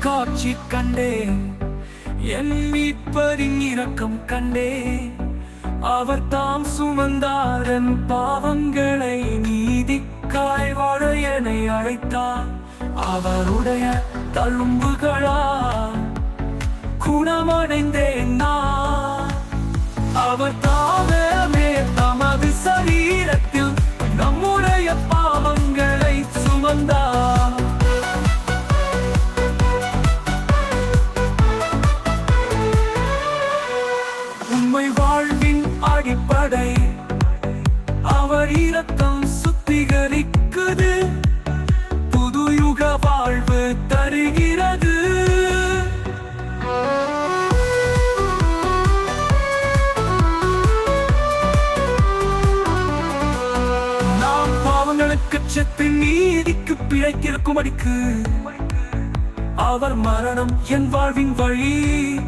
காட்சி கண்டேன் என் மீட்பரின் இரக்கம் கண்டேன் அவர் தாம் சுமந்தாரன் பாவங்களை நீதிக்காய் வாழ என்னை அழைத்தார். அவருடைய தழும்புகளா குணமடைந்தேன் நான். அவர் அவர் சுத்திகரிக்குது. புது யுக வாழ்வு தருகிறது. நாம் பாவங்களுக்கு செத்து நீதிக்கு பிழைத்திருக்கும் அடிக்கு அவர் மரணம் என் வாழ்வின் வழி.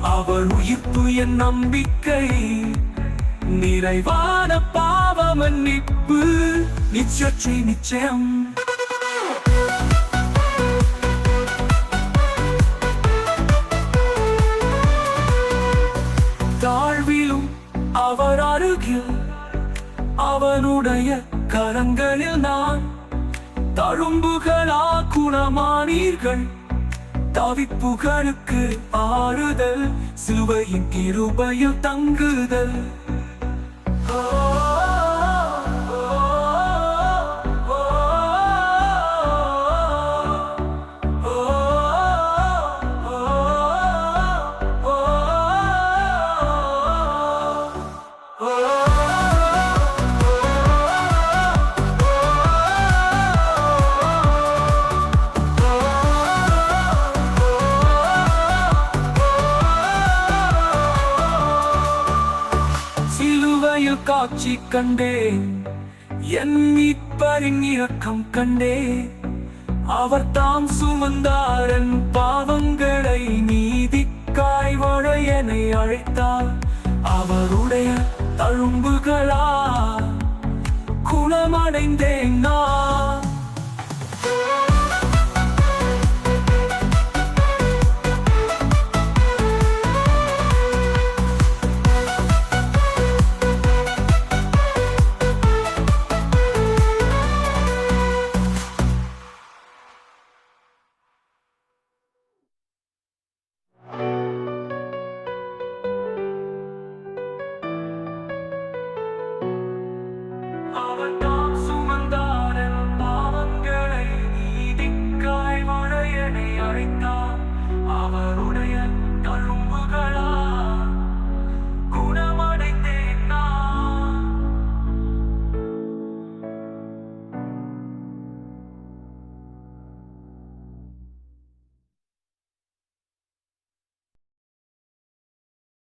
அவர் உயிர்ப்பு என் நம்பிக்கை. நிறைவான பாவ மன்னிப்பு. நிச்சயத்தை நிச்சயம். தாழ்விலும் அவர் அருகில் அவனுடைய கரங்களில் நான். தழும்புகளா குணமானீர்கள். தவிப்புகளுக்கு ஆறுதல். சிலுவையின் கிருபையில் தங்குதல். Oh ஓ, காட்சி கண்டேன் என் மீட்பரின் இரக்கம் கண்டேன் அவர் தாம் சுமந்தாரன் பாவங்களை நீதிக்காய் வாழ என்னை அழைத்தார். அவருடைய தழும்புகளா குணமடைந்தேன் நான். அவருடைய